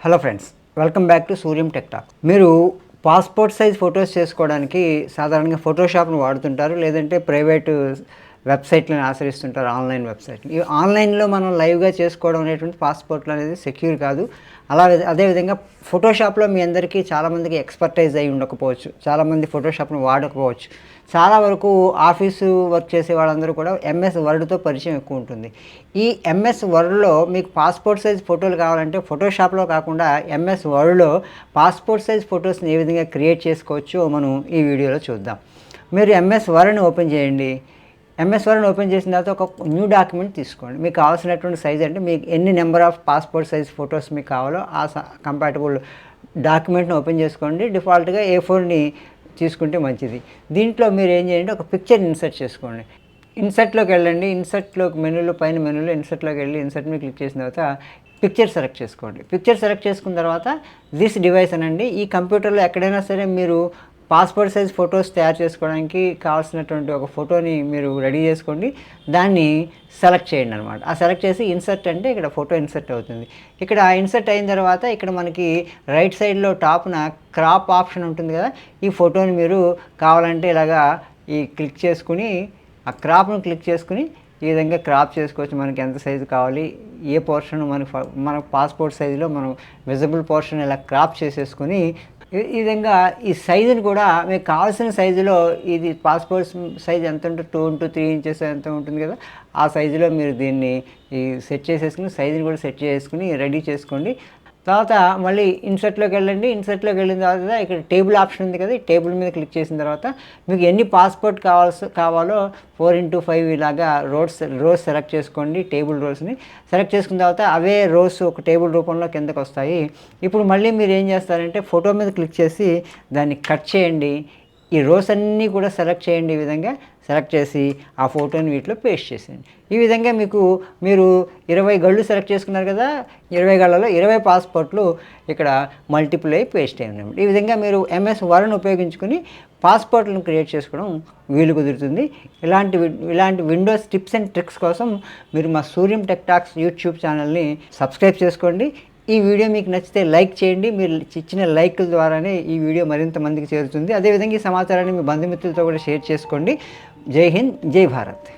Hello friends welcome back to Suryam tech talk. మీరు passport size photos చేసుకోవడానికి సాధారణంగా ఫోటోషాప్ను వాడుతుంటారు లేదంటే ప్రైవేటు వెబ్సైట్లను ఆశ్రయిస్తుంటారు ఆన్లైన్ వెబ్సైట్ ఈ ఆన్లైన్లో మనం లైవ్గా చేసుకోవడం అనేటువంటి పాస్పోర్ట్లు అనేది సెక్యూర్ కాదు. అలా అదేవిధంగా ఫోటోషాప్లో మీ అందరికీ చాలామందికి ఎక్స్పర్టైజ్ అయి ఉండకపోవచ్చు. చాలామంది ఫోటోషాప్ను వాడకపోవచ్చు. చాలా వరకు ఆఫీసు వర్క్ చేసే వాళ్ళందరూ కూడా ఎంఎస్ వర్డ్తో పరిచయం ఎక్కువ ఉంటుంది. ఈ ఎంఎస్ వర్డ్లో మీకు పాస్పోర్ట్ సైజ్ ఫోటోలు కావాలంటే ఫోటోషాప్లో కాకుండా ఎంఎస్ వర్డ్లో పాస్పోర్ట్ సైజ్ ఫొటోస్ని ఏ విధంగా క్రియేట్ చేసుకోవచ్చో మనం ఈ వీడియోలో చూద్దాం. మీరు ఎంఎస్ వర్డ్ని ఓపెన్ చేయండి. ఎంఎస్ వర్డ్ని ఓపెన్ చేసిన తర్వాత ఒక న్యూ డాక్యుమెంట్ తీసుకోండి. మీకు కావాల్సినటువంటి సైజ్ అంటే మీకు ఎన్ని number of passport size photos మీకు కావాలో ఆ కంపాటబుల్ డాక్యుమెంట్ని ఓపెన్ చేసుకోండి. డిఫాల్ట్గా ఏ ఫోర్ని తీసుకుంటే మంచిది. దీంట్లో మీరు ఏం చేయండి? ఒక పిక్చర్ ఇన్సర్ట్ చేసుకోండి. ఇన్సర్ట్లోకి వెళ్ళండి. ఇన్సర్ట్లోకి మెనూలో పైన మెనూలో ఇన్సర్ట్లోకి వెళ్ళి ఇన్సర్ట్ మీద క్లిక్ చేసిన తర్వాత పిక్చర్ సెలెక్ట్ చేసుకోండి. పిక్చర్ సెలెక్ట్ చేసుకున్న తర్వాత దిస్ డివైస్ అనండి. ఈ కంప్యూటర్లో ఎక్కడైనా సరే మీరు పాస్పోర్ట్ సైజ్ ఫొటోస్ తయారు చేసుకోవడానికి కావాల్సినటువంటి ఒక ఫోటోని మీరు రెడీ చేసుకోండి. దాన్ని సెలెక్ట్ చేయండి అనమాట ఆ సెలెక్ట్ చేసి ఇన్సర్ట్ అంటే ఇక్కడ ఫోటో ఇన్సర్ట్ అవుతుంది. ఇక్కడ ఇన్సర్ట్ అయిన తర్వాత ఇక్కడ మనకి రైట్ సైడ్లో టాప్న క్రాప్ ఆప్షన్ ఉంటుంది కదా. ఈ ఫోటోని మీరు కావాలంటే ఇలాగా ఈ క్లిక్ చేసుకుని ఆ క్రాప్ను క్లిక్ చేసుకుని ఈ విధంగా క్రాప్ చేసుకోవచ్చు. మనకి ఎంత సైజు కావాలి ఏ పోర్షన్ మనకు మన పాస్పోర్ట్ సైజులో మనం విజిబుల్ పోర్షన్ ఇలా క్రాప్ చేసేసుకుని ఈ విధంగా ఈ సైజుని కూడా మీకు కావాల్సిన సైజులో ఇది పాస్పోర్ట్ సైజ్ ఎంత ఉంటుంది టూ ఇంటూ త్రీ ఇంచెస్ ఎంత ఉంటుంది కదా ఆ సైజులో మీరు దీన్ని ఈ సెట్ చేసేసుకుని సైజుని కూడా సెట్ చేసుకుని రెడీ చేసుకోండి. తర్వాత మళ్ళీ ఇన్సర్ట్లోకి వెళ్ళండి ఇన్సర్ట్లోకి వెళ్ళిన తర్వాత ఇక్కడ టేబుల్ ఆప్షన్ ఉంది కదా ఈ టేబుల్ మీద క్లిక్ చేసిన తర్వాత మీకు ఎన్ని పాస్పోర్ట్ కావాల్సి కావాలో ఫోర్ ఇంటూ ఫైవ్ ఇలాగా రోడ్స్ రోస్ సెలెక్ట్ చేసుకోండి టేబుల్ రోస్ని సెలెక్ట్ చేసుకున్న తర్వాత అవే రోస్ ఒక టేబుల్ రూపంలో కిందకు వస్తాయి. ఇప్పుడు మళ్ళీ మీరు ఏం చేస్తారంటే ఫోటో మీద క్లిక్ చేసి దాన్ని కట్ చేయండి. ఈ రోస్ అన్నీ కూడా సెలెక్ట్ చేయండి ఈ విధంగా. సెలెక్ట్ చేసి ఆ ఫోటోని వీటిలో పేస్ట్ చేసేయండి. ఈ విధంగా మీకు మీరు ఇరవై గళ్ళు సెలెక్ట్ చేసుకున్నారు కదా ఇరవై గళ్ళలో ఇరవై పాస్పోర్ట్లు ఇక్కడ మల్టిపుల్ అయి పేస్ట్ అయ్యి ఈ విధంగా మీరు ఎంఎస్ వరను ఉపయోగించుకుని పాస్పోర్ట్లను క్రియేట్ చేసుకోవడం వీలు కుదురుతుంది. ఇలాంటి వి- ఇలాంటి విండోస్ టిప్స్ అండ్ ట్రిక్స్ కోసం మీరు మా సూర్యం టెక్ టాక్స్ యూట్యూబ్ ఛానల్ని సబ్స్క్రైబ్ చేసుకోండి. ఈ వీడియో మీకు నచ్చితే లైక్ చేయండి. మీరు ఇచ్చిన లైక్ల ద్వారానే ఈ వీడియో మరింత మందికి చేరుతుంది. అదేవిధంగా ఈ సమాచారాన్ని మీ బంధుమిత్రులతో కూడా షేర్ చేసుకోండి. జై హింద్ జై భారత్.